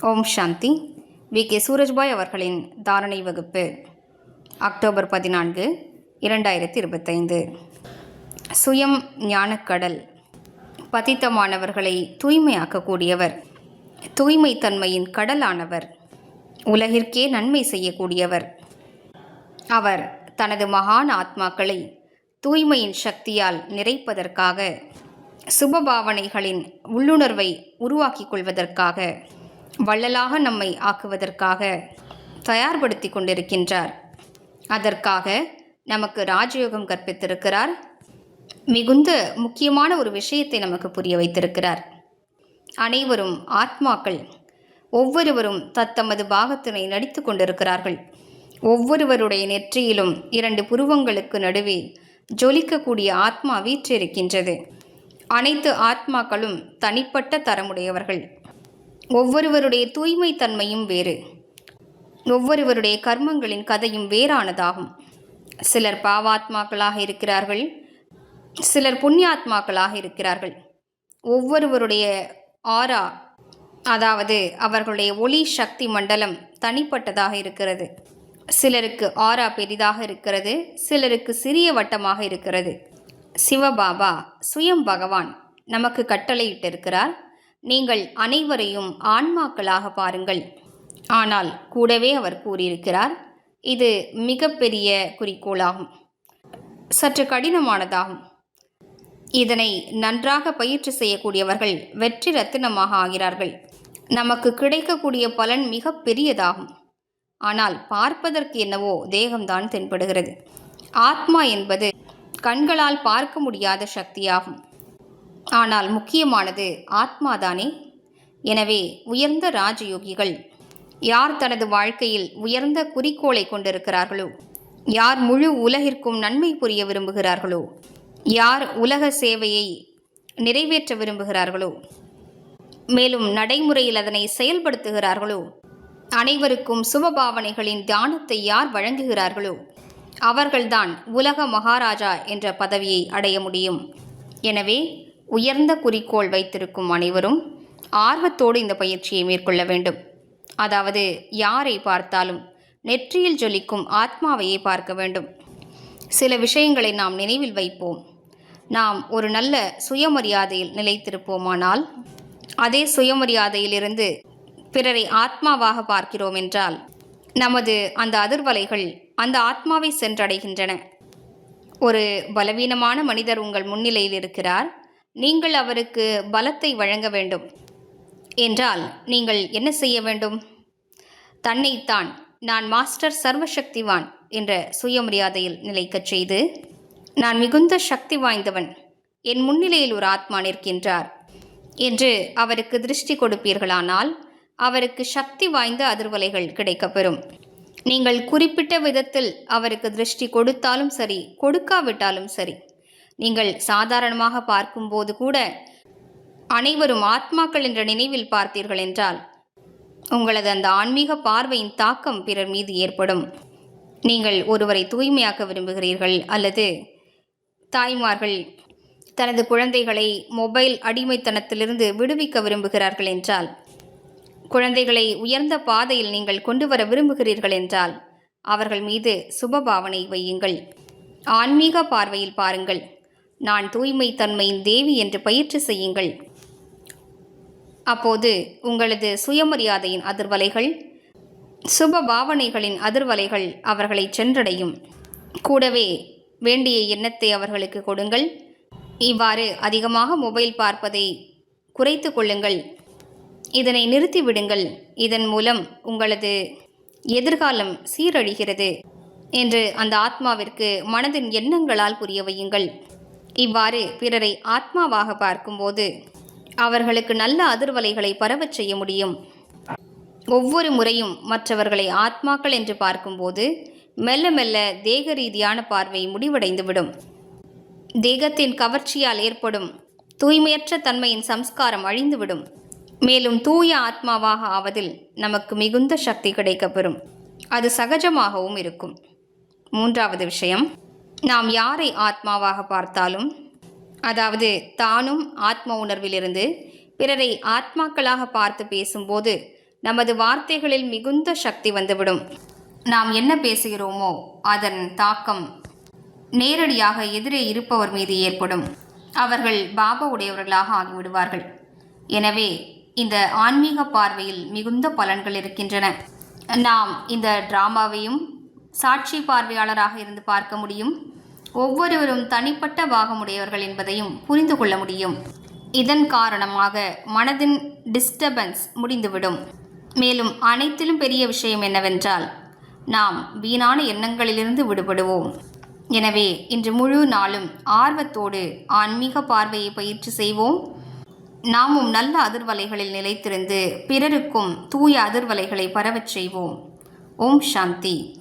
Om Shanti. We. K. Surajbhai அவர்களின் தாரணை வகுப்பு அக்டோபர் பதினான்கு இரண்டாயிரத்தி இருபத்தைந்து சுயம் ஞானக்கடல். பதித்தமானவர்களை தூய்மையாக்கக்கூடியவர் தூய்மை தன்மையின் கடலானவர் உலகிற்கே நன்மை செய்யக்கூடியவர். அவர் தனது மகான் ஆத்மாக்களை தூய்மையின் சக்தியால் நிறைப்பதற்காக சுபபாவனைகளின் உள்ளுணர்வை உருவாக்கிக் கொள்வதற்காக வள்ளலாக நம்மை ஆக்குவதற்காக தயார்படுத்தி கொண்டிருக்கின்றார். அதற்காக நமக்கு ராஜயோகம் கற்பித்திருக்கிறார். மிகுந்த முக்கியமான ஒரு விஷயத்தை நமக்கு புரிய வைத்திருக்கிறார். அனைவரும் ஆத்மாக்கள். ஒவ்வொருவரும் தத்தமது பாகத்தினை நடித்து கொண்டிருக்கிறார்கள். ஒவ்வொருவருடைய நெற்றியிலும் இரண்டு புருவங்களுக்கு நடுவே ஜொலிக்கக்கூடிய ஆத்மா வீற்றிருக்கின்றது. அனைத்து ஆத்மாக்களும் தனிப்பட்ட தரமுடையவர்கள். ஒவ்வொருவருடைய தூய்மை தன்மையும் வேறு. ஒவ்வொருவருடைய கர்மங்களின் கதையும் வேறானதாகும். சிலர் பாவாத்மாக்களாக இருக்கிறார்கள் சிலர் புண்ணியாத்மாக்களாக இருக்கிறார்கள். ஒவ்வொருவருடைய ஆரா அதாவது அவர்களுடைய ஒளி சக்தி மண்டலம் தனிப்பட்டதாக இருக்கிறது. சிலருக்கு ஆரா பெரிதாக இருக்கிறது சிலருக்கு சிறிய வட்டமாக இருக்கிறது. சிவபாபா சுயம் பகவான் நமக்கு கட்டளையிட்டிருக்கிறார் நீங்கள் அனைவரையும் ஆன்மாக்களாக பாருங்கள். ஆனால் கூடவே அவர் கூறியிருக்கிறார் இது மிகப்பெரிய குறிக்கோளாகும். சற்று கடினமானதாகும். இதனை நன்றாக பயிற்சி செய்யக்கூடியவர்கள் வெற்றி ரத்தினமாக ஆகிறார்கள். நமக்கு கிடைக்கக்கூடிய பலன் மிக பெரியதாகும். ஆனால் பார்ப்பதற்கு என்னவோ தேகம்தான் தென்படுகிறது. ஆத்மா என்பது கண்களால் பார்க்க முடியாத சக்தியாகும். ஆனால் முக்கியமானது ஆத்மாதானே? எனவே உயர்ந்த ராஜயோகிகள் யார் தனது வாழ்க்கையில் உயர்ந்த குறிக்கோளை கொண்டிருக்கிறார்களோ? யார் முழு உலகிற்கும் நன்மை புரிய விரும்புகிறார்களோ? யார் உலக சேவையை நிறைவேற்ற விரும்புகிறார்களோ? மேலும் நடைமுறையில் அதனை செயல்படுத்துகிறார்களோ? அனைவருக்கும் சுபபாவனைகளின் தியானத்தை யார் வழங்குகிறார்களோ? அவர்கள்தான் உலக மகாராஜா என்ற பதவியை அடைய முடியும். எனவே உயர்ந்த குறிக்கோள் வைத்திருக்கும் அனைவரும் ஆர்வத்தோடு இந்த பயிற்சியை மேற்கொள்ள வேண்டும். அதாவது யாரை பார்த்தாலும் நெற்றியில் ஜொலிக்கும் ஆத்மாவையே பார்க்க வேண்டும். சில விஷயங்களை நாம் நினைவில் வைப்போம். நாம் ஒரு நல்ல சுயமரியாதையில் நிலைத்திருப்போமானால் அதே சுயமரியாதையிலிருந்து பிறரை ஆத்மாவாக பார்க்கிறோம் என்றால் நமது அந்த அதிர்வலைகள் அந்த ஆத்மாவை சென்றடைகின்றன. ஒரு பலவீனமான மனிதர் உங்கள் முன்னிலையில் இருக்கிறார். நீங்கள் அவருக்கு பலத்தை வழங்க வேண்டும். என்றால் நீங்கள் என்ன செய்ய வேண்டும்? தன்னைத்தான் நான் மாஸ்டர் சர்வசக்திவான் என்ற சுயமரியாதையில் நிலைக்கச் செய்து நான் மிகுந்த சக்தி வாய்ந்தவன் என் முன்னிலையில் ஒரு ஆத்மா நிற்கின்றார் என்று அவருக்கு திருஷ்டி கொடுப்பீர்களானால் அவருக்கு சக்தி வாய்ந்த அதிர்வலைகள் கிடைக்கப்பெறும். நீங்கள் குறிப்பிட்ட விதத்தில் அவருக்கு திருஷ்டி கொடுத்தாலும் சரி கொடுக்காவிட்டாலும் சரி நீங்கள் சாதாரணமாக பார்க்கும்போது கூட அனைவரும் ஆத்மாக்கள் என்ற நினைவில் பார்த்தீர்கள் என்றால் உங்களது அந்த ஆன்மீக பார்வையின் தாக்கம் பிறர் மீது ஏற்படும். நீங்கள் ஒருவரை தூய்மையாக்க விரும்புகிறீர்கள் அல்லது தாய்மார்கள் தனது குழந்தைகளை மொபைல் அடிமைத்தனத்திலிருந்து விடுவிக்க விரும்புகிறார்கள் என்றால் குழந்தைகளை உயர்ந்த பாதையில் நீங்கள் கொண்டு வர விரும்புகிறீர்கள் என்றால் அவர்கள் மீது சுபபாவனை வையுங்கள். ஆன்மீக பார்வையில் பாருங்கள். நான் தூய்மை தன்மையின் தேவி என்று பயிற்சி செய்யுங்கள். அப்போது உங்களது சுயமரியாதையின் அதிர்வலைகள் சுப பாவனைகளின் அதிர்வலைகள் அவர்களை சென்றடையும். கூடவே வேண்டிய எண்ணத்தை அவர்களுக்கு கொடுங்கள். இவ்வாறு அதிகமாக மொபைல் பார்ப்பதை குறைத்து கொள்ளுங்கள். இதனை நிறுத்திவிடுங்கள் இதன் மூலம் உங்களது எதிர்காலம் சீரழிகிறது என்று அந்த ஆத்மாவிற்கு மனதின் எண்ணங்களால் புரிய வையுங்கள். இவ்வாறு பிறரை ஆத்மாவாக பார்க்கும்போது அவர்களுக்கு நல்ல அதிர்வலைகளை பரவச் செய்ய முடியும். ஒவ்வொரு முறையும் மற்றவர்களை ஆத்மாக்கள் என்று பார்க்கும்போது மெல்ல மெல்ல தேக ரீதியான பார்வை முடிவடைந்துவிடும். தேகத்தின் கவர்ச்சியால் ஏற்படும் தூய்மையற்ற தன்மையின் சம்ஸ்காரம் அழிந்துவிடும். மேலும் தூய ஆத்மாவாக ஆவதில் நமக்கு மிகுந்த சக்தி கிடைக்கப்பெறும். அது சகஜமாகவும் இருக்கும். மூன்றாவது விஷயம் நாம் யாரை ஆத்மாவாக பார்த்தாலும் அதாவது தானும் ஆத்ம உணர்விலிருந்து பிறரை ஆத்மாக்களாக பார்த்து பேசும்போது நமது வார்த்தைகளில் மிகுந்த சக்தி வந்துவிடும். நாம் என்ன பேசுகிறோமோ அதன் தாக்கம் நேரடியாக எதிரே இருப்பவர் மீது ஏற்படும். அவர்கள் பாபா உடையவர்களாக ஆகிவிடுவார்கள். எனவே இந்த ஆன்மீக பார்வையில் மிகுந்த பலன்கள் இருக்கின்றன. நாம் இந்த டிராமாவையும் சாட்சி பார்வையாளராக இருந்து பார்க்க முடியும். ஒவ்வொருவரும் தனிப்பட்ட பாகமுடையவர்கள் என்பதையும் புரிந்து கொள்ள முடியும். இதன் காரணமாக மனதின் டிஸ்டர்பன்ஸ் முடிந்துவிடும். மேலும் அனைத்திலும் பெரிய விஷயம் என்னவென்றால் நாம் வீணான எண்ணங்களிலிருந்து விடுபடுவோம். எனவே இன்று முழு நாளும் ஆர்வத்தோடு ஆன்மீக பார்வையை பயிற்சி செய்வோம். நாமும் நல்ல அதிர்வலைகளில் நிலைத்திருந்து பிறருக்கும் தூய அதிர்வலைகளை பரவச் செய்வோம். ஓம் சாந்தி.